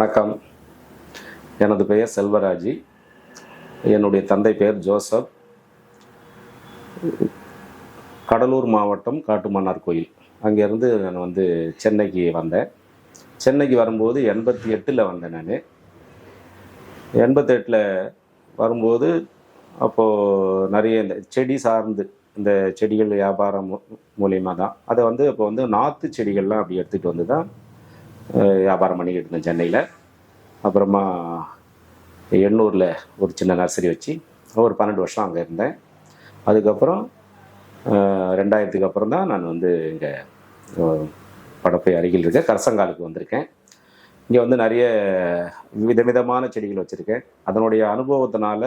வணக்கம். எனது பெயர் செல்வராஜி. என்னுடைய தந்தை பெயர் ஜோசப். கடலூர் மாவட்டம் காட்டுமன்னார் கோயில். அங்கேருந்து நான் வந்து சென்னைக்கு வந்தேன். சென்னைக்கு வரும்போது எண்பத்தி எட்டில் வந்தேன் நான். எண்பத்தெட்டில் வரும்போது அப்போது நிறைய இந்த செடி சார்ந்து இந்த செடிகள் வியாபாரம் மூலியமாக தான் அதை வந்து அப்போ வந்து நாற்று செடிகள்லாம் அப்படி எடுத்துகிட்டு வந்து தான் வியாபாரம் பண்ணிக்கிட்டு இருந்தேன் சென்னையில். அப்புறமா எண்ணூரில் ஒரு சின்ன நர்சரி வச்சு ஒரு பன்னெண்டு வருஷம் அங்கே இருந்தேன். அதுக்கப்புறம் ரெண்டாயிரத்துக்கு அப்புறம் தான் நான் வந்து இங்கே படப்பை அருகில் இருக்க கரசங்காலுக்கு வந்திருக்கேன். இங்கே வந்து நிறைய விதவிதமான செடிகள் வச்சுருக்கேன். அதனுடைய அனுபவத்தினால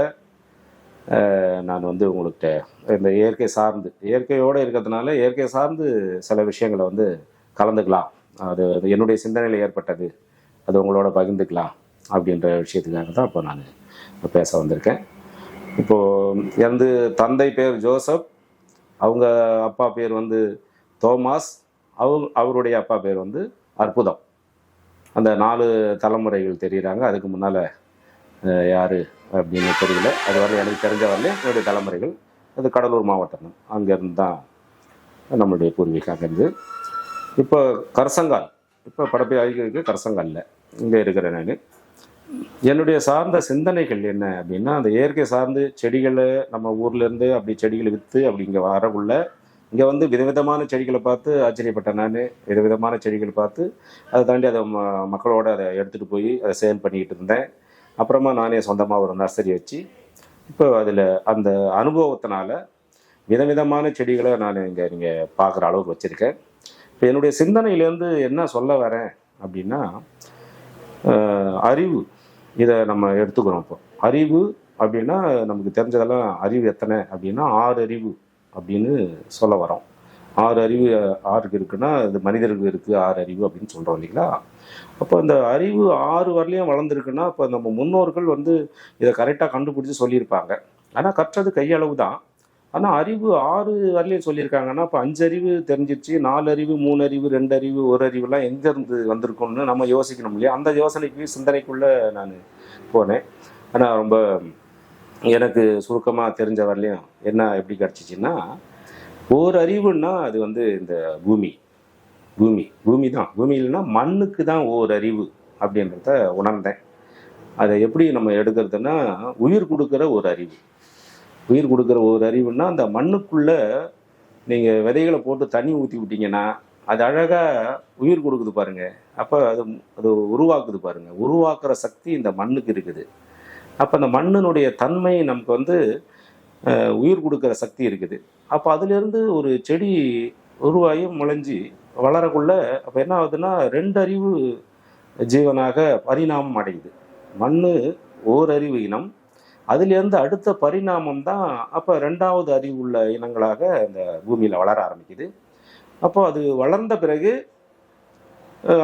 நான் வந்து உங்கள்கிட்ட இந்த இயற்கை சார்ந்து இயற்கையோடு இருக்கிறதுனால இயற்கை சார்ந்து சில விஷயங்களை வந்து கலந்துக்கலாம். அது அது என்னுடைய சிந்தனையில் ஏற்பட்டது. அது உங்களோட பகிர்ந்துக்கலாம் அப்படின்ற விஷயத்துக்காக தான் இப்போ நான் பேச வந்திருக்கேன். இப்போது எனது தந்தை பேர் ஜோசப் அவங்க அப்பா பேர் வந்து தோமாஸ் அவங்க அவருடைய அப்பா பேர் வந்து அற்புதம். அந்த நாலு தலைமுறைகள் தெரியுறாங்க. அதுக்கு முன்னால் யார் அப்படின்னு தெரியல. அது வரல எனக்கு தெரிஞ்ச வரலையும் என்னுடைய தலைமுறைகள். அது கடலூர் மாவட்டம் தான். அங்கேருந்து தான் நம்மளுடைய பூர்வீகம் அங்கேருந்து இப்போ கரசங்கால். இப்போ படப்பை அருகில் கரசங்காலில் இங்கே இருக்கிறேன் நான். என்னுடைய சார்ந்த சிந்தனைகள் என்ன அப்படின்னா அந்த இயற்கை சார்ந்து செடிகளை நம்ம ஊர்லேருந்து அப்படி செடிகளை விற்று அப்படி இங்கே வரக்குள்ள இங்கே வந்து விதவிதமான செடிகளை பார்த்து ஆச்சரியப்பட்டேன் நான். விதவிதமான செடிகளை பார்த்து அதை தாண்டி அதை ம- அதை எடுத்துகிட்டு போய் அதை சேல் பண்ணிக்கிட்டு இருந்தேன். அப்புறமா நானே சொந்தமாக ஒரு நர்சரி வச்சு இப்போ அதில் அந்த அனுபவத்தினால விதவிதமான செடிகளை நான் இங்கே நீங்கள் பார்க்குற அளவுக்கு வச்சுருக்கேன். என்னுடைய சிந்தனையிலேருந்து என்ன சொல்ல வரேன் அப்படின்னா அறிவு. இதை நம்ம எடுத்துக்கிறோம் இப்போ. அறிவு அப்படின்னா நமக்கு தெரிஞ்சதெல்லாம் அறிவு எத்தனை அப்படின்னா ஆறு அறிவு அப்படின்னு சொல்ல வரோம். ஆறு அறிவு ஆறுக்கு இருக்குன்னா இது மனிதர்கள் இருக்குது ஆறு அறிவு அப்படின்னு சொல்கிறோம் இல்லைங்களா? அப்போ இந்த அறிவு ஆறு வரலையும் வளர்ந்துருக்குன்னா இப்போ நம்ம முன்னோர்கள் வந்து இதை கரெக்டாக கண்டுபிடிச்சி சொல்லியிருப்பாங்க. ஆனால் கற்றது கையளவு தான் ஆனால் அறிவு ஆறு வரலையும் சொல்லியிருக்காங்கன்னா இப்போ அஞ்சு அறிவு தெரிஞ்சிருச்சு நாலு அறிவு மூணு அறிவு ரெண்டு அறிவு ஒரு அறிவுலாம் எங்கேருந்து வந்திருக்கும்னு நம்ம யோசிக்கணும் இல்லையா? அந்த யோசனைக்கு சிந்தனைக்குள்ளே நான் போனேன். ஆனால் ரொம்ப எனக்கு சுருக்கமாக தெரிஞ்ச வரலையும் என்ன எப்படி கிடச்சிச்சின்னா ஒரு அறிவுன்னா அது வந்து இந்த பூமி. பூமி. பூமி தான். பூமி இல்லைன்னா மண்ணுக்கு தான் ஓர் அறிவு அப்படின்றத உணர்ந்தேன். அதை எப்படி நம்ம எடுக்கிறதுனா உயிர் கொடுக்குற ஒரு அறிவு. உயிர் கொடுக்குற ஒரு அறிவுன்னா அந்த மண்ணுக்குள்ள நீங்கள் விதைகளை போட்டு தண்ணி ஊற்றி விட்டீங்கன்னா அது அழகாக உயிர் கொடுக்குது பாருங்க. அப்போ அது அது உருவாக்குது பாருங்க. உருவாக்குற சக்தி இந்த மண்ணுக்கு இருக்குது. அப்போ அந்த மண்ணினுடைய தன்மை நமக்கு வந்து உயிர் கொடுக்குற சக்தி இருக்குது. அப்போ அதுலேருந்து ஒரு செடி உருவாகி முளைஞ்சி வளரக்குள்ள அப்போ என்ன ஆகுதுன்னா ரெண்டு அறிவு ஜீவனாக பரிணாமம் அடையுது. மண் ஓர் அறிவு இனம் அதுலேருந்து அடுத்த பரிணாமம் தான் அப்போ ரெண்டாவது அறிவு உள்ள இனங்களாக இந்த பூமியில் வளர ஆரம்பிக்குது. அப்போ அது வளர்ந்த பிறகு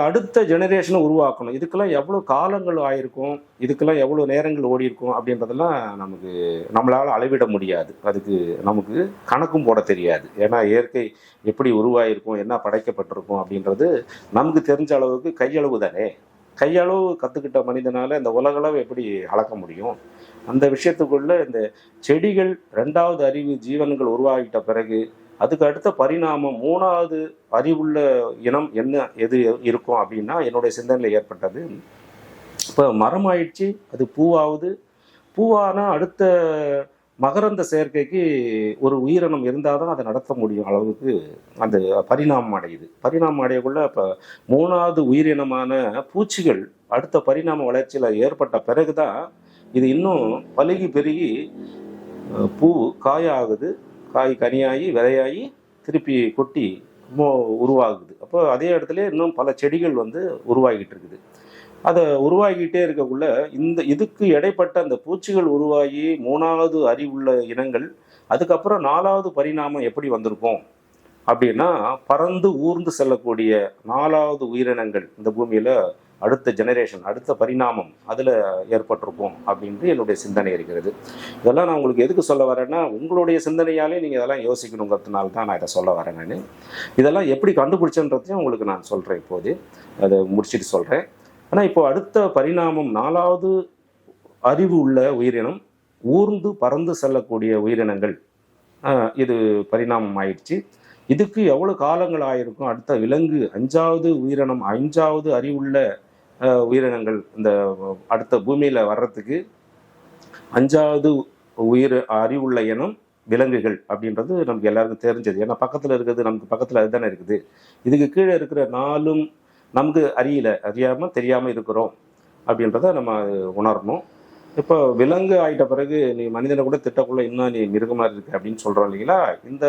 அடுத்த ஜெனரேஷனை உருவாக்கணும். இதுக்கெல்லாம் எவ்வளோ காலங்கள் ஆயிருக்கும்? இதுக்கெல்லாம் எவ்வளோ நேரங்கள் ஓடி இருக்கும் அப்படின்றதெல்லாம் நமக்கு நம்மளால் அளவிட முடியாது. அதுக்கு நமக்கு கணக்கும் போட தெரியாது. ஏன்னா இயற்கை எப்படி உருவாயிருக்கும் என்ன படைக்கப்பட்டிருக்கும் அப்படின்றது நமக்கு தெரிஞ்ச அளவுக்கு கையளவு தானே? கையளவு கற்றுக்கிட்ட மனிதனால் இந்த உலகளவு எப்படி அளக்க முடியும்? அந்த விஷயத்துக்குள்ள இந்த செடிகள் ரெண்டாவது அறிவு ஜீவன்கள் உருவாகிட்ட பிறகு அதுக்கு அடுத்த பரிணாமம் மூணாவது அறிவுள்ள இனம் என்ன எது இருக்கும் அப்படின்னா என்னுடைய சிந்தனையில் ஏற்பட்டது. இப்போ மரம் ஆயிடுச்சு அது பூவாகுது. பூவானா அடுத்த மகரந்த சேர்க்கைக்கு ஒரு உயிரினம் இருந்தால் தான் அதை நடத்த முடியும் அளவுக்கு அந்த பரிணாமம் அடையுது. பரிணாமம் அடையக்குள்ள இப்போ மூணாவது உயிரினமான பூச்சிகள் அடுத்த பரிணாம வளர்ச்சியில் ஏற்பட்ட பிறகு தான் இது இன்னும் பழுகி பெருகி பூ காயாகுது. காய் கனியாகி விதையாகி திருப்பி கொட்டி உருவாகுது. அப்போ அதே இடத்துல இன்னும் பல செடிகள் வந்து உருவாகிட்டு இருக்குது அதை உருவாகிட்டே இருக்கக்குள்ள இந்த இதுக்கு இடைப்பட்ட அந்த பூச்சிகள் உருவாகி மூணாவது அறிவுள்ள இனங்கள் அதுக்கப்புறம் நாலாவது பரிணாமம் எப்படி வந்திருக்கும்? அப்படின்னா பறந்து ஊர்ந்து செல்லக்கூடிய நாலாவது உயிரினங்கள் இந்த பூமியில் அடுத்த ஜெனரேஷன் அடுத்த பரிணாமம் அதில் ஏற்பட்டிருக்கும் அப்படின்ட்டு என்னுடைய சிந்தனை இருக்கிறது. இதெல்லாம் நான் உங்களுக்கு எதுக்கு சொல்ல வரேன்னா உங்களுடைய சிந்தனையாலே நீங்கள் இதெல்லாம் யோசிக்கணுங்கிறதுனால தான் நான் இதை சொல்ல வரேன் நான். இதெல்லாம் எப்படி கண்டுபிடிச்சன்றதையும் உங்களுக்கு நான் சொல்கிறேன் இப்போது. அதை முடிச்சுட்டு சொல்கிறேன் ஆனால் இப்போ அடுத்த பரிணாமம் நாலாவது அறிவு உள்ள உயிரினம் ஊர்ந்து பறந்து செல்லக்கூடிய உயிரினங்கள். இது பரிணாமம் ஆயிடுச்சு. இதுக்கு எவ்வளோ காலங்கள் ஆயிருக்கும்? அடுத்த விலங்கு அஞ்சாவது உயிரினம் அஞ்சாவது அறிவுள்ள உயிரினங்கள் இந்த அடுத்த பூமியில் வர்றதுக்கு அஞ்சாவது உயிர் அறிவுள்ள இனம் விலங்குகள் அப்படின்றது நமக்கு எல்லாருக்கும் தெரிஞ்சது. ஏன்னா பக்கத்தில் இருக்கிறது நமக்கு பக்கத்தில் அதுதானே இருக்குது. இதுக்கு கீழே இருக்கிற நாளும் நமக்கு அறியல அறியாமல் தெரியாமல் இருக்கிறோம் அப்படின்றத நம்ம உணரணும். இப்போ விலங்கு ஆயிட்ட பிறகு நீ மனிதனை கூட திட்டக்குள்ள இன்னும் நீ மிருகமா இருக்கு அப்படின்னு சொல்றோம் இல்லைங்களா? இந்த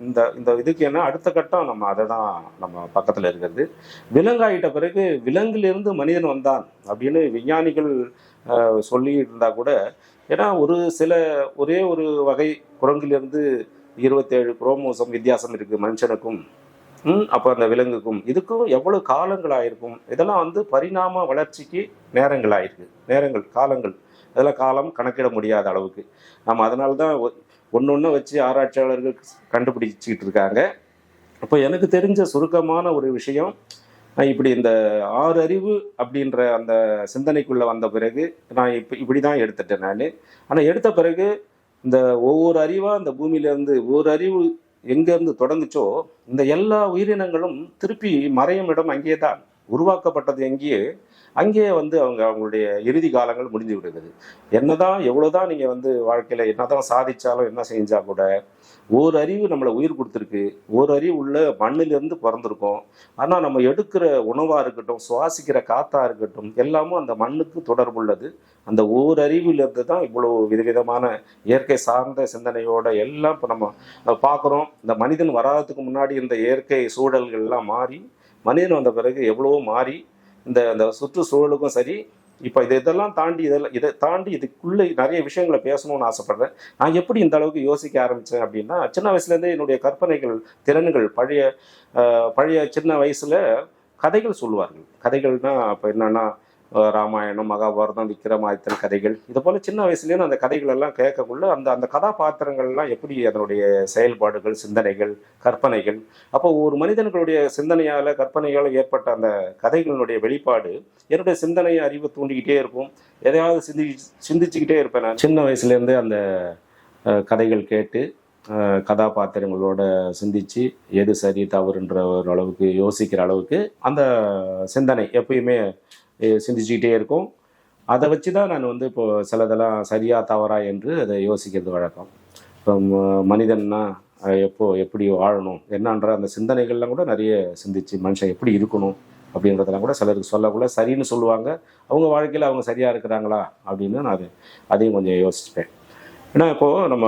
இந்த இந்த இதுக்கு என்ன? அடுத்த கட்டம் நம்ம அதை தான் நம்ம பக்கத்துல இருக்கிறது. விலங்கு ஆயிட்ட பிறகு விலங்கிலிருந்து மனிதன் வந்தான் அப்படின்னு விஞ்ஞானிகள் ஆஹ், சொல்லி இருந்தா கூட ஏன்னா ஒரு சில ஒரே ஒரு வகை குரங்கிலிருந்து இருபத்தேழு குரோமோசம் வித்தியாசம் இருக்கு மனுஷனுக்கும் ம், அப்போ அந்த விலங்குக்கும். இதுக்கும் எவ்வளவு காலங்கள் ஆயிருக்கும்? இதெல்லாம் வந்து பரிணாம வளர்ச்சிக்கு நேரங்கள் ஆயிருக்கு. நேரங்கள் காலங்கள். அதில் காலம் கணக்கிட முடியாத அளவுக்கு. நம்ம அதனால தான் ஒன்று ஒன்று வச்சு ஆராய்ச்சியாளர்கள் கண்டுபிடிச்சிக்கிட்டு இருக்காங்க. அப்போ எனக்கு தெரிஞ்ச சுருக்கமான ஒரு விஷயம் நான் இப்படி இந்த ஆறு அறிவு அப்படின்ற அந்த சிந்தனைக்குள்ளே வந்த பிறகு நான் இப்போ இப்படி தான் எடுத்துட்டேன் நான். ஆனால் எடுத்த பிறகு இந்த ஒவ்வொரு அறிவாக இந்த பூமியிலேருந்து ஒரு ஒவ்வொரு அறிவு எங்கேருந்து தொடங்குச்சோ இந்த எல்லா உயிரினங்களும் திருப்பி மறையும் இடம் அங்கேயே தான். உருவாக்கப்பட்டது எங்கேயே அங்கேயே வந்து அவங்க அவங்களுடைய இறுதி காலங்கள் முடிஞ்சு விடுகிறது. என்னதான் எவ்வளோதான் நீங்க வந்து வாழ்க்கையில என்னதான் சாதிச்சாலும் என்ன செஞ்சா கூட ஒரு அறிவு நம்மளை உயிர் கொடுத்துருக்கு. ஒரு அறிவு உள்ள மண்ணிலிருந்து பிறந்திருக்கோம். ஆனால் நம்ம எடுக்கிற உணவாக இருக்கட்டும் சுவாசிக்கிற காத்தா இருக்கட்டும் எல்லாமும் அந்த மண்ணுக்கு தொடர்புள்ளது அந்த ஓர் அறிவிலிருந்து தான் இவ்வளோ விதவிதமான இயற்கை சார்ந்த சிந்தனையோட எல்லாம் இப்போ நம்ம பார்க்குறோம் இந்த மனிதன் வராததுக்கு முன்னாடி இந்த இயற்கை சூழல்கள்லாம் மாறி மனிதன் வந்த பிறகு எவ்வளவோ மாறி இந்த அந்த சுற்றுச்சூழலுக்கும் சரி இப்போ இது இதெல்லாம் தாண்டி இதெல்லாம் இதை தாண்டி இதுக்குள்ளே நிறைய விஷயங்களை பேசணும்னு ஆசைப்படுறேன். நான் எப்படி இந்த அளவுக்கு யோசிக்க ஆரம்பித்தேன் அப்படின்னா சின்ன வயசுலேருந்தே என்னுடைய கற்பனைகள் திறன்கள் பழைய பழைய சின்ன வயசில் கதைகள் சொல்லுவார்கள். கதைகள்னால் அப்போ என்னன்னா ராமாயணம் மகாபாரதம் விக்ரமாதித்தன் கதைகள். இது போல் சின்ன வயசுலேருந்து அந்த கதைகள் எல்லாம் கேட்கக்குள்ள அந்த அந்த கதாபாத்திரங்கள்லாம் எப்படி அதனுடைய செயல்பாடுகள் சிந்தனைகள் கற்பனைகள். அப்போ ஒரு மனிதர்களுடைய சிந்தனையால் கற்பனையால் ஏற்பட்ட அந்த கதைகளினுடைய வெளிப்பாடு என்னுடைய சிந்தனையை அறிவு தூண்டிக்கிட்டே இருக்கும். எதையாவது சிந்தி சிந்திச்சுக்கிட்டே இருப்பேன் நான். சின்ன வயசுலேருந்து அந்த கதைகள் கேட்டு கதாபாத்திரங்களோட சிந்திச்சு எது சரி தவறுன்ற ஒரு அளவுக்கு யோசிக்கிற அளவுக்கு அந்த சிந்தனை எப்பயுமே சிந்திச்சுக்கிட்டே இருக்கும். அதை வச்சு தான் நான் வந்து இப்போ சிலதெல்லாம் சரியா தவறா என்று அதை யோசிக்கிறது வழக்கம். இப்போ மனிதன்னா எப்போ எப்படி வாழணும் என்னன்ற அந்த சிந்தனைகள்லாம் கூட நிறைய சிந்திச்சு மனுஷன் எப்படி இருக்கணும் அப்படின்றதெல்லாம் கூட சிலருக்கு சொல்லக்குள்ள சரின்னு சொல்லுவாங்க. அவங்க வாழ்க்கையில் அவங்க சரியாக இருக்கிறாங்களா அப்படின்னு நான் அது அதையும் கொஞ்சம் யோசிப்பேன் ஏன்னா இப்போது நம்ம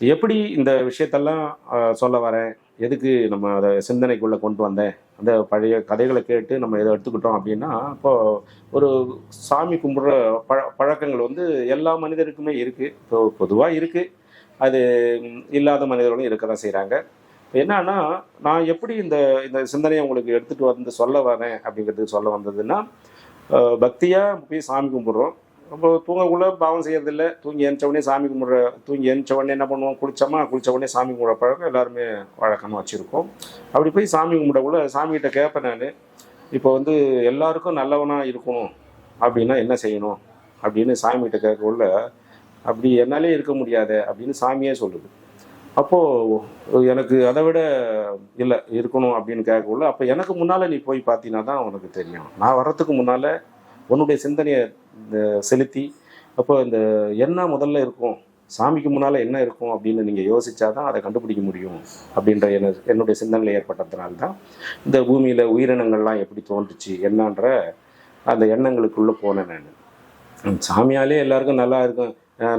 எப்படி இந்த விஷயத்தெல்லாம் சொல்ல வரேன் எதுக்கு நம்ம அதை சிந்தனைக்குள்ளே கொண்டு வந்தேன்? அந்த பழைய கதைகளை கேட்டு நம்ம இதை எடுத்துக்கிட்டோம் அப்படின்னா இப்போ ஒரு சாமி கும்பிட்ற பழ பழக்கங்கள் வந்து எல்லா மனிதருக்குமே இருக்குது இப்போ பொதுவாக இருக்குது அது இல்லாத மனிதர்களும் இருக்க தான் செய்கிறாங்க என்னன்னா நான் எப்படி இந்த இந்த சிந்தனையை உங்களுக்கு எடுத்துகிட்டு வந்து சொல்ல வரேன் அப்படிங்கிறதுக்கு சொல்ல வந்ததுன்னா பக்தியாக போய் சாமி கும்பிட்றோம். நம்ம தூங்கக்குள்ள பாவம் செய்யறதில்ல. தூங்கி எழுந்த உடனே சாமி கும்பிட்ற தூங்கி எழுந்த உடனே என்ன பண்ணுவோம்? குளிச்சோமா? குளிச்ச உடனே சாமி கும்பிட்ற பழக்கம் எல்லாருமே வழக்கமாக வச்சுருக்கோம். அப்படி போய் சாமி கும்பிடக்குள்ள சாமிகிட்ட கேட்பேன் நான். இப்போ வந்து எல்லாருக்கும் நல்லவனாக இருக்கணும். அப்படின்னா என்ன செய்யணும்? அப்படின்னு சாமிகிட்ட கேட்கக்குள்ள அப்படி என்னாலே இருக்க முடியாது அப்படின்னு சாமியே சொல்லுது. அப்போது எனக்கு அதை விட இல்லை இருக்கணும் அப்படின்னு கேட்கக்குள்ள அப்போ எனக்கு முன்னால் நீ போய் பார்த்தீங்கன்னா தான் உனக்கு தெரியும். நான் வர்றதுக்கு முன்னால் உன்னுடைய சிந்தனையை இந்த செலுத்தி அப்போ இந்த என்ன முதல்ல இருக்கும்? சாமிக்கு முன்னால் என்ன இருக்கும் அப்படின்னு நீங்கள் யோசித்தாதான் அதை கண்டுபிடிக்க முடியும் அப்படின்ற என என்னுடைய சிந்தனையில் ஏற்பட்டதுனால தான் இந்த பூமியில் உயிரினங்கள்லாம் எப்படி தோன்றுச்சு என்னன்ற அந்த எண்ணங்களுக்குள்ளே போனேன் நான். சாமியாலே எல்லாருக்கும் நல்லா இருக்கும்.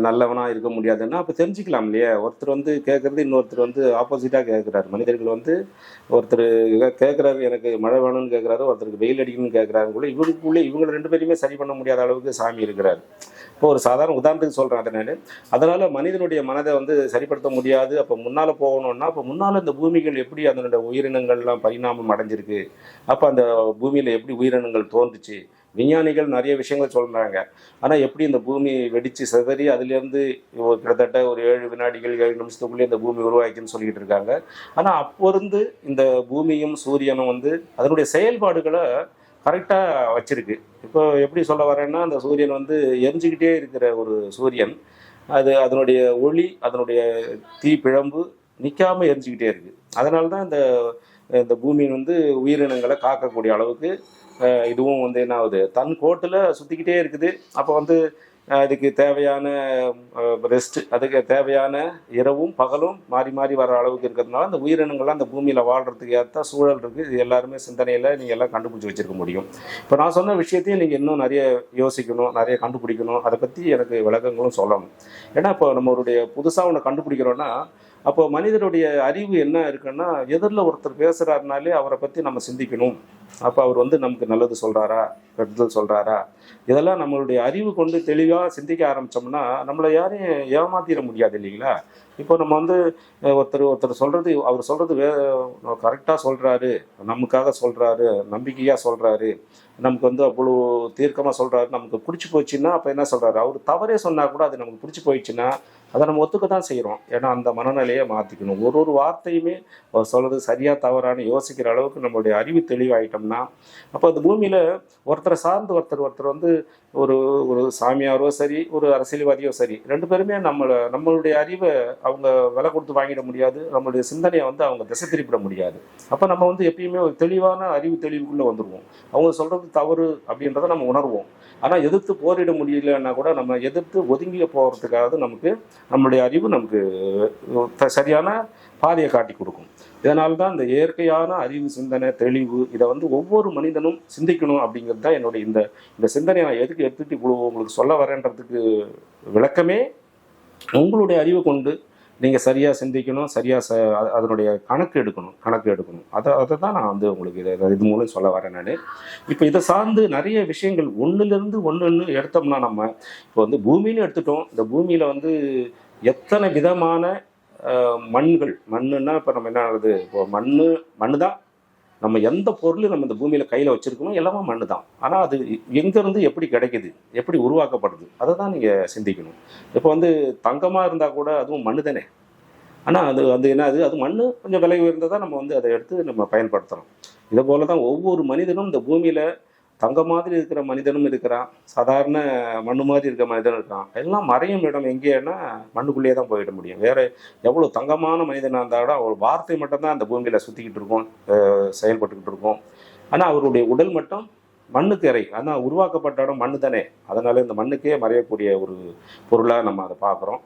நல்லவனாக இருக்க முடியாதுன்னா அப்போ தெரிஞ்சுக்கலாம் இல்லையா? ஒருத்தர் வந்து கேட்குறது இன்னொருத்தர் வந்து ஆப்போசிட்டாக கேட்குறாரு மனிதர்கள் வந்து ஒருத்தர் கேட்குறாரு எனக்கு மழை வேணும்னு கேட்குறாரு ஒருத்தருக்கு வெயில் அடிக்கணும்னு கேட்குறாரு கூட இவங்களுக்குள்ளே இவங்க ரெண்டு பேருமே சரி பண்ண முடியாத அளவுக்கு சாமி இருக்கிறாரு. இப்போ ஒரு சாதாரண உதாரணத்துக்கு சொல்கிறேன் அதை நான். அதனால் மனிதனுடைய மனதை வந்து சரிப்படுத்த முடியாது. அப்போ முன்னால் போகணும்னா அப்போ முன்னால் இந்த பூமிகள் எப்படி அதனுடைய உயிரினங்கள்லாம் பரிணாமம் அடைஞ்சிருக்கு? அப்போ அந்த பூமியில் எப்படி உயிரினங்கள் தோன்றுச்சு? விஞ்ஞானிகள் நிறைய விஷயங்கள் சொல்கிறாங்க ஆனால் எப்படி இந்த பூமி வெடித்து சிதறி அதுலேருந்து ஒரு கிட்டத்தட்ட ஒரு ஏழு வினாடிகள் ஏழு நிமிஷத்துக்குள்ளே இந்த பூமி உருவாக்கின்னு சொல்லிட்டு இருக்காங்க. ஆனால் அப்போ இருந்து இந்த பூமியும் சூரியனும் வந்து அதனுடைய செயல்பாடுகளை கரெக்டாக வச்சுருக்கு. இப்போ எப்படி சொல்ல வரேன்னா அந்த சூரியன் வந்து எரிஞ்சுக்கிட்டே இருக்கிற ஒரு சூரியன். அது அதனுடைய ஒளி அதனுடைய தீ பிழம்பு நிற்காம எரிஞ்சுக்கிட்டே இருக்குது அதனால தான் இந்த இந்த பூமியின் வந்து உயிரினங்களை காக்கக்கூடிய அளவுக்கு இதுவும் வந்து என்ன ஆகுது? தன் கோட்டில் சுற்றிக்கிட்டே இருக்குது. அப்போ வந்து அதுக்கு தேவையான ரெஸ்ட் அதுக்கு தேவையான இரவும் பகலும் மாறி மாறி வர அளவுக்கு இருக்கிறதுனால அந்த உயிரினங்கள்லாம் அந்த பூமியில் வாழ்கிறதுக்கு ஏற்ற சூழல் இருக்குது இது எல்லாருமே சிந்தனையில் நீங்கள் எல்லாம் கண்டுபிடிச்சி வச்சிருக்க முடியும். இப்போ நான் சொன்ன விஷயத்தையும் நீங்கள் இன்னும் நிறைய யோசிக்கணும் நிறைய கண்டுபிடிக்கணும். அதை பற்றி எனக்கு விளக்கங்களும் சொல்லணும். ஏன்னா இப்போ நம்மளுடைய புதுசாக ஒன்று கண்டுபிடிக்கிறோன்னா அப்போ மனிதனுடைய அறிவு என்ன இருக்குன்னா எதிரில் ஒருத்தர் பேசுகிறாருனாலே அவரை பற்றி நம்ம சிந்திக்கணும். அப்போ அவர் வந்து நமக்கு நல்லது சொல்கிறாரா கெடுதல் சொல்கிறாரா இதெல்லாம் நம்மளுடைய அறிவு கொண்டு தெளிவாக சிந்திக்க ஆரம்பித்தோம்னா நம்மளை யாரையும் ஏமாத்திட முடியாது இல்லைங்களா? இப்போ நம்ம வந்து ஒருத்தர் ஒருத்தர் சொல்கிறது அவர் சொல்கிறது வே கரெக்டாக சொல்கிறாரு நமக்காக சொல்கிறாரு நம்பிக்கையாக சொல்கிறாரு நமக்கு வந்து அவ்வளோ தீர்க்கமாக சொல்கிறாரு நமக்கு பிடிச்சி போச்சுன்னா அப்போ என்ன சொல்கிறாரு அவர் தவறே சொன்னால் கூட அது நமக்கு பிடிச்சி போயிடுச்சுன்னா அதை நம்ம ஒத்துக்க தான் செய்கிறோம் ஏன்னா அந்த மனநிலையை மாற்றிக்கணும் ஒரு ஒரு வார்த்தையுமே அவர் சொல்கிறது சரியாக தவறான்னு யோசிக்கிற அளவுக்கு நம்மளுடைய அறிவு தெளிவாயிட்டோம்னா அப்போ அந்த பூமியில் ஒருத்தரை சார்ந்து ஒருத்தர் ஒருத்தர் வந்து ஒரு ஒரு சாமியாரோ சரி ஒரு அரசியல்வாதியோ சரி ரெண்டு பேருமே நம்மளை நம்மளுடைய அறிவை அவங்க விலை கொடுத்து வாங்கிட முடியாது நம்மளுடைய சிந்தனையை வந்து அவங்க திசை திருப்பிட முடியாது. அப்போ நம்ம வந்து எப்பயுமே ஒரு தெளிவான அறிவு தெளிவுக்குள்ளே வந்துடுவோம் அவங்க சொல்கிறது தவறு அப்படின்றத நம்ம உணர்வோம். ஆனால் எதிர்த்து போரிட முடியலன்னா கூட நம்ம எதிர்த்து ஒதுங்கி போகிறதுக்காக நமக்கு நம்மளுடைய அறிவு நமக்கு த- சரியான பாதையை காட்டி கொடுக்கும். இதனால தான் இந்த இயற்கையான அறிவு சிந்தனை தெளிவு இதை வந்து ஒவ்வொரு மனிதனும் சிந்திக்கணும் அப்படிங்கிறது தான் என்னுடைய இந்த இந்த சிந்தனையை நான் எதுக்கு எடுத்துகிட்டு இவ்வளோ உங்களுக்கு சொல்ல வரேன்றதுக்கு விளக்கமே உங்களுடைய அறிவை கொண்டு நீங்கள் சரியாக சிந்திக்கணும் சரியாக ச அதனுடைய கணக்கு எடுக்கணும் கணக்கு எடுக்கணும். அதை அதை தான் நான் வந்து உங்களுக்கு இதை இது மூலம் சொல்ல வரேன் நான். இப்போ இதை சார்ந்து நிறைய விஷயங்கள் ஒன்றுலேருந்து ஒன்று எடுத்தோம்னா நம்ம இப்போ வந்து பூமின்னு எடுத்துட்டோம். இந்த பூமியில் வந்து எத்தனை விதமான மண்கள் மண்ணுன்னா இப்போ நம்ம என்ன ஆகுது? இப்போ மண் மண்ணு தான் நம்ம எந்த பொருள் நம்ம இந்த பூமியில் கையில் வச்சுருக்கோமோ எல்லாமே மண்ணு தான் ஆனால் அது எங்கேருந்து எப்படி கிடைக்குது எப்படி உருவாக்கப்படுது அதை தான் நீங்கள் சிந்திக்கணும். இப்போ வந்து தங்கமாக இருந்தால் கூட அதுவும் மண்ணு தானே ஆனால் அது அது என்னது அது மண் கொஞ்சம் விலை உயர்ந்ததாக நம்ம வந்து அதை எடுத்து நம்ம பயன்படுத்துகிறோம் இதே போல தான் ஒவ்வொரு மனிதனும் இந்த பூமியில் தங்க மாதிரி இருக்கிற மனிதனும் இருக்கிறான். சாதாரண மண்ணு மாதிரி இருக்கிற மனிதனும் இருக்கான் எல்லாம் மறையும் இடம் எங்கேன்னா மண்ணுக்குள்ளேயே தான் போயிட முடியும். வேற எவ்வளோ தங்கமான மனிதனாக இருந்தால் கூட ஒரு வார்த்தை மட்டும்தான் அந்த பூமியில் சுற்றிக்கிட்டு இருக்கோம் செயல்பட்டுக்கிட்டு இருக்கோம். ஆனால் அவருடைய உடல் மட்டும் மண்ணுக்கு இறை ஆனால் உருவாக்கப்பட்ட இடம் மண்ணு தானே. அதனால இந்த மண்ணுக்கே மறையக்கூடிய ஒரு பொருளாக நம்ம அதை பார்க்குறோம்.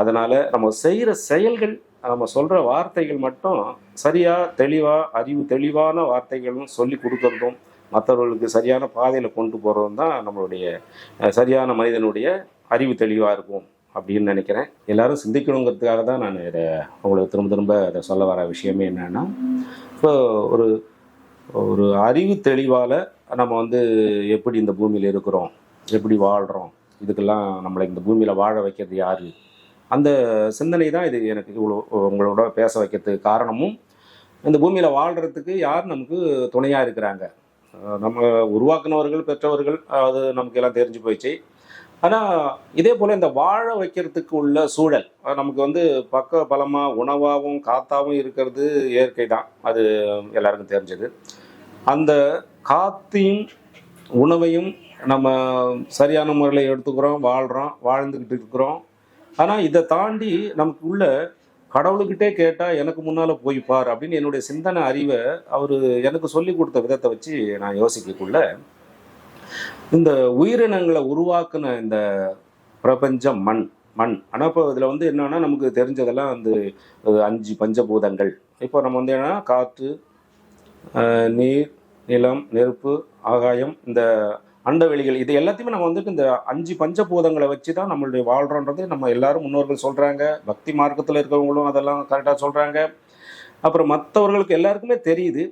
அதனால நம்ம செய்கிற செயல்கள் நம்ம சொல்கிற வார்த்தைகள் மட்டும் சரியாக தெளிவாக அறிவு தெளிவான வார்த்தைகளும் சொல்லி கொடுக்கறதும் மற்றவர்களுக்கு சரியான பாதையில் கொண்டு போகிறதும் தான் நம்மளுடைய சரியான மனிதனுடைய அறிவு தெளிவாக இருக்கும் அப்படின்னு நினைக்கிறேன். எல்லாரும் சிந்திக்கணுங்கிறதுக்காக தான் நான் இதை உங்களுக்கு திரும்ப திரும்ப இதை சொல்ல வர விஷயமே என்னென்னா இப்போ ஒரு ஒரு அறிவு தெளிவால் நம்ம வந்து எப்படி இந்த பூமியில் இருக்கிறோம் எப்படி வாழ்கிறோம் இதுக்கெல்லாம் நம்மளை இந்த பூமியில் வாழ வைக்கிறது யார்? அந்த சிந்தனை தான் இது எனக்கு இவ்வளோ உங்களோட பேச வைக்கிறதுக்கு காரணமும் இந்த பூமியில் வாழ்கிறதுக்கு யார் நமக்கு துணையாக இருக்கிறாங்க? நம்ம உருவாக்குனவர்கள் பெற்றவர்கள் அது நமக்கு எல்லாம் தெரிஞ்சு போயிடுச்சு. ஆனால் இதே போல் இந்த வாழ வைக்கிறதுக்கு உள்ள சூழல் நமக்கு வந்து பக்க பலமாக உணவாகவும் காத்தாகவும் இருக்கிறது இயற்கை தான். அது எல்லாருக்கும் தெரிஞ்சது. அந்த காத்தையும் உணவையும் நம்ம சரியான முறையில் எடுத்துக்கிறோம் வாழ்கிறோம் வாழ்ந்துக்கிட்டு இருக்கிறோம். ஆனால் இதை தாண்டி நமக்கு உள்ள கடவுளுக்கிட்டே கேட்டால் எனக்கு முன்னால் போய் பார் அப்படின்னு என்னுடைய சிந்தனை அறிவை அவர் எனக்கு சொல்லி கொடுத்த விதத்தை வச்சு நான் யோசிக்கக்குள்ள இந்த உயிரினங்களை உருவாக்குன இந்த பிரபஞ்சம் மண் மண். ஆனால் இப்போ இதில் வந்து என்னென்னா நமக்கு தெரிஞ்சதெல்லாம் வந்து அஞ்சு பஞ்சபூதங்கள். இப்போ நம்ம வந்து என்னன்னா காற்று நீர் நிலம் நெருப்பு ஆகாயம் இந்த அண்டவெளிகள் இது எல்லாத்தையுமே நம்ம வந்துட்டு இந்த அஞ்சு பஞ்சபூதங்களை வச்சு தான் நம்மளுடைய வாழ்கிறோன்றது நம்ம எல்லாரும் முன்னோர்கள் சொல்கிறாங்க பக்தி மார்க்கத்தில் இருக்கிறவங்களும் அதெல்லாம் கரெக்டாக சொல்கிறாங்க அப்புறம் மற்றவர்களுக்கு எல்லாருக்குமே தெரியுது.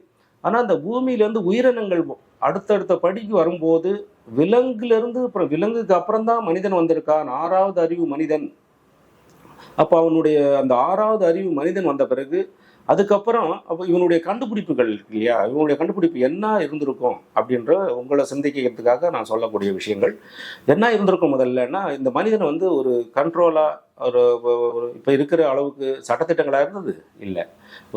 ஆனால் அந்த பூமியிலேருந்து உயிரினங்கள் அடுத்தடுத்த படிக்கு வரும்போது விலங்குலேருந்து அப்புறம் விலங்குக்கு அப்புறம் தான் மனிதன் வந்திருக்கான் ஆறாவது அறிவு மனிதன். அப்போ அவனுடைய அந்த ஆறாவது அறிவு மனிதன் வந்த பிறகு அதுக்கப்புறம் அப்போ இவனுடைய கண்டுபிடிப்புகள் இருக்கு இல்லையா? இவனுடைய கண்டுபிடிப்பு என்ன இருந்திருக்கும் அப்படின்ற உங்களை சிந்திக்கிறதுக்காக நான் சொல்லக்கூடிய விஷயங்கள். என்ன இருந்திருக்கும் முதல்லன்னா இந்த மனிதன் வந்து ஒரு கண்ட்ரோலாக ஒரு ஒரு இப்போ இருக்கிற அளவுக்கு சட்டத்திட்டங்களாக இருந்தது? இல்லை.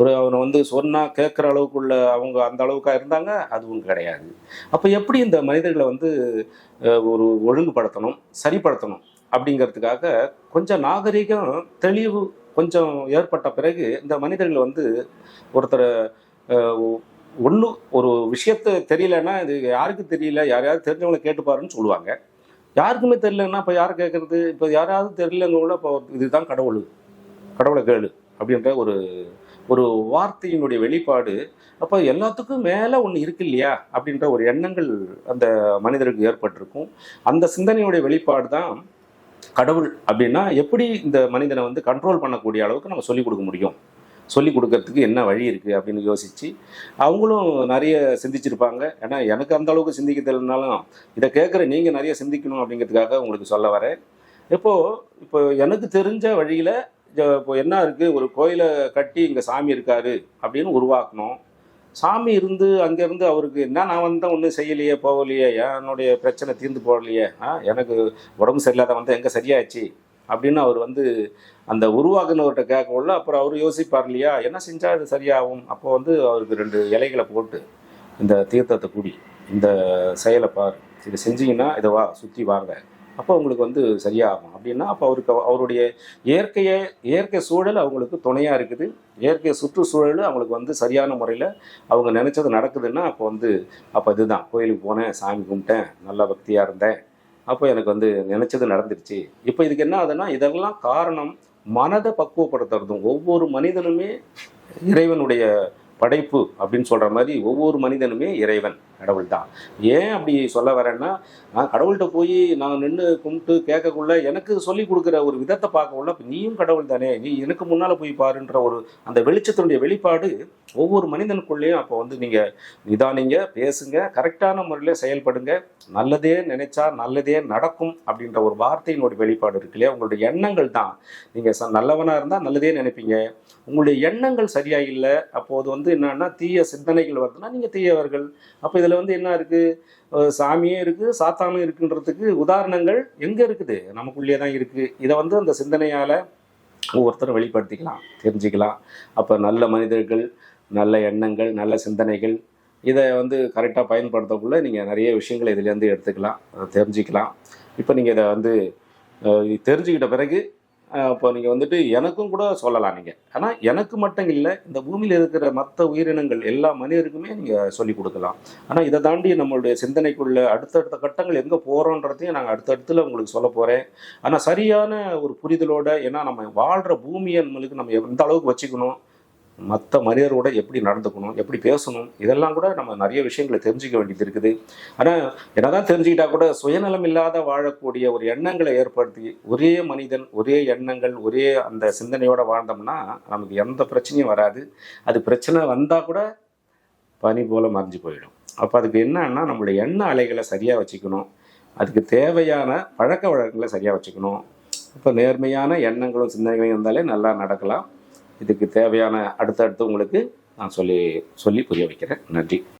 ஒரு அவனை வந்து சொன்னால் கேட்குற அளவுக்குள்ள அவங்க அந்த அளவுக்காக இருந்தாங்க? அதுவும் கிடையாது. அப்போ எப்படி இந்த மனிதர்களை வந்து ஒரு ஒழுங்குபடுத்தணும் சரிப்படுத்தணும் அப்படிங்கிறதுக்காக கொஞ்சம் நாகரிகம் தெளிவு கொஞ்சம் ஏற்பட்ட பிறகு இந்த மனிதர்கள் வந்து ஒருத்தரை ஒன்று ஒரு விஷயத்த தெரியலன்னா இது யாருக்கு தெரியல யாரையாவது தெரிஞ்சவங்களை கேட்டுப்பாருன்னு சொல்லுவாங்க. யாருக்குமே தெரியலன்னா இப்போ யார் கேட்குறது இப்போ யாராவது தெரியலங்க கூட இப்போ இதுதான் கடவுள் கடவுளை கேளு அப்படின்ற ஒரு ஒரு வார்த்தையினுடைய வெளிப்பாடு. அப்போ எல்லாத்துக்கும் மேலே ஒன்று இருக்கு இல்லையா? அப்படின்ற ஒரு எண்ணங்கள் அந்த மனிதருக்கு ஏற்பட்டிருக்கும். அந்த சிந்தனையுடைய வெளிப்பாடு தான் கடவுள் அப்படின்னா எப்படி இந்த மனிதனை வந்து கண்ட்ரோல் பண்ணக்கூடிய அளவுக்கு நம்ம சொல்லிக் கொடுக்க முடியும்? சொல்லிக் கொடுக்கறதுக்கு என்ன வழி இருக்குது அப்படின்னு யோசித்து அவங்களும் நிறைய சிந்திச்சிருப்பாங்க. ஏன்னா எனக்கு அந்த அளவுக்கு சிந்திக்க தெரியலனாலும் இதை கேட்குற நீங்கள் நிறைய சிந்திக்கணும் அப்படிங்கிறதுக்காக உங்களுக்கு சொல்ல வரேன். இப்போது இப்போ எனக்கு தெரிஞ்ச வழியில் இப்போ என்ன இருக்குது ஒரு கோயிலை கட்டி இங்கே சாமி இருக்காரு அப்படின்னு உருவாக்கணும். சாமி இருந்து அங்கேருந்து அவருக்கு என்ன நான் வந்து ஒன்றும் செய்யலையே போகலையே என்னுடைய பிரச்சனை தீர்ந்து போகலையே எனக்கு உடம்பு சரியில்லாத வந்து எங்கே சரியாச்சு அப்படின்னு அவர் வந்து அந்த உருவாக்குனவர்கிட்ட கேட்கவுள்ள அப்புறம் அவர் யோசிப்பார் இல்லையா என்ன செஞ்சால் இது சரியாகும்? அப்போ வந்து அவருக்கு ரெண்டு இலைகளை போட்டு இந்த தீர்த்தத்தை கூடி இந்த செயலை பார் இதை செஞ்சீங்கன்னா இதை வா சுற்றி வாங்க. அப்போ உங்களுக்கு வந்து சரியாகும். அப்படின்னா அப்போ அவருக்கு அவருடைய இயற்கையை இயற்கை சூழல் அவங்களுக்கு துணையாக இருக்குது. இயற்கை சுற்றுச்சூழல் அவங்களுக்கு வந்து சரியான முறையில் அவங்க நினச்சது நடக்குதுன்னா அப்போ வந்து அப்போ இதுதான். கோயிலுக்கு போனேன் சாமி கும்பிட்டேன் நல்ல பக்தியாக இருந்தேன். அப்போ எனக்கு வந்து நினச்சது நடந்துருச்சு. இப்போ இதுக்கு என்ன ஆகுதுன்னா இதெல்லாம் காரணம் மனதை பக்குவப்படுத்துறதும் ஒவ்வொரு மனிதனுமே இறைவனுடைய படைப்பு அப்படின்னு சொல்கிற மாதிரி ஒவ்வொரு மனிதனுமே இறைவன் கடவுள் தான் ஏன் அப்படி சொல்ல வரேன்னா நான் கடவுள்கிட்ட போய் நான் நின்று கும்பிட்டு கேட்கக்குள்ள எனக்கு சொல்லி கொடுக்குற ஒரு விதத்தை பார்க்கக்குள்ள இப்போ நீயும் கடவுள் தானே? நீ எனக்கு முன்னால் போய் பாருன்ற ஒரு அந்த வெளிச்சத்தினுடைய வெளிப்பாடு ஒவ்வொரு மனிதனுக்குள்ளேயும் அப்போ வந்து நீங்கள் நிதானிங்க பேசுங்க கரெக்டான முறையில் செயல்படுங்க. நல்லதே நினைச்சா நல்லதே நடக்கும் அப்படின்ற ஒரு வார்த்தையினுடைய வெளிப்பாடு இருக்கு இல்லையா? உங்களுடைய எண்ணங்கள் தான். நீங்கள் ச நல்லவனாக இருந்தால் நல்லதே நினைப்பீங்க. உங்களுடைய எண்ணங்கள் சரியா இல்லை அப்போது வந்து என்னன்னா தீய சிந்தனைகள் வருதுன்னா நீங்கள் தீயவர்கள். அப்போ இதில் வந்து என்ன இருக்குது சாமியே இருக்குது சாத்தானும் இருக்குன்றதுக்கு உதாரணங்கள் எங்கே இருக்குது? நமக்குள்ளேயே தான் இருக்குது இதை வந்து அந்த சிந்தனையால் ஒவ்வொருத்தரும் வெளிப்படுத்திக்கலாம் தெரிஞ்சுக்கலாம். அப்போ நல்ல மனிதர்கள் நல்ல எண்ணங்கள் நல்ல சிந்தனைகள் இதை வந்து கரெக்டாக பயன்படுத்தக்குள்ள நீங்கள் நிறைய விஷயங்களை இதுலேருந்து எடுத்துக்கலாம் தெரிஞ்சுக்கலாம். இப்போ நீங்கள் இதை வந்து தெரிஞ்சுக்கிட்ட பிறகு இப்போ நீங்கள் வந்துட்டு எனக்கும் கூட சொல்லலாம் நீங்கள் ஆனால் எனக்கு மட்டும் இல்லை இந்த பூமியில் இருக்கிற மற்ற உயிரினங்கள் எல்லா மனிதருக்குமே நீங்கள் சொல்லிக் கொடுக்கலாம். ஆனால் இதை தாண்டி நம்மளுடைய சிந்தனைக்குள்ள அடுத்தடுத்த கட்டங்கள் எங்கே போகிறோன்றதையும் நாங்கள் அடுத்தடுத்துல உங்களுக்கு சொல்ல போகிறேன் ஆனால் சரியான ஒரு புரிதலோடு ஏன்னா நம்ம வாழ்கிற பூமியை நம்மளுக்கு நம்ம எந்த அளவுக்கு வச்சுக்கணும்? மற்ற மனிதரோட எப்படி நடந்துக்கணும் எப்படி பேசணும் இதெல்லாம் கூட நம்ம நிறைய விஷயங்களை தெரிஞ்சுக்க வேண்டியது இருக்குது. ஆனால் என்னதான் தெரிஞ்சுக்கிட்டா கூட சுயநலம் இல்லாத வாழக்கூடிய ஒரு எண்ணங்களை ஏற்படுத்தி ஒரே மனிதன் ஒரே எண்ணங்கள் ஒரே அந்த சிந்தனையோடு வாழ்ந்தோம்னா நமக்கு எந்த பிரச்சனையும் வராது. அது பிரச்சனை வந்தால் கூட பனி போல் மறைஞ்சு போயிடும். அப்போ அதுக்கு என்னன்னா நம்மளுடைய எண்ண அலைகளை சரியாக வச்சுக்கணும். அதுக்கு தேவையான பழக்க வழக்கங்களை சரியாக வச்சுக்கணும். இப்போ நேர்மையான எண்ணங்களும் சிந்தனைகளும் இருந்தாலே நல்லா நடக்கலாம். இதுக்கு தேவையான அடுத்தடுத்து உங்களுக்கு நான் சொல்லி சொல்லி புரிய வைக்கிறேன். நன்றி.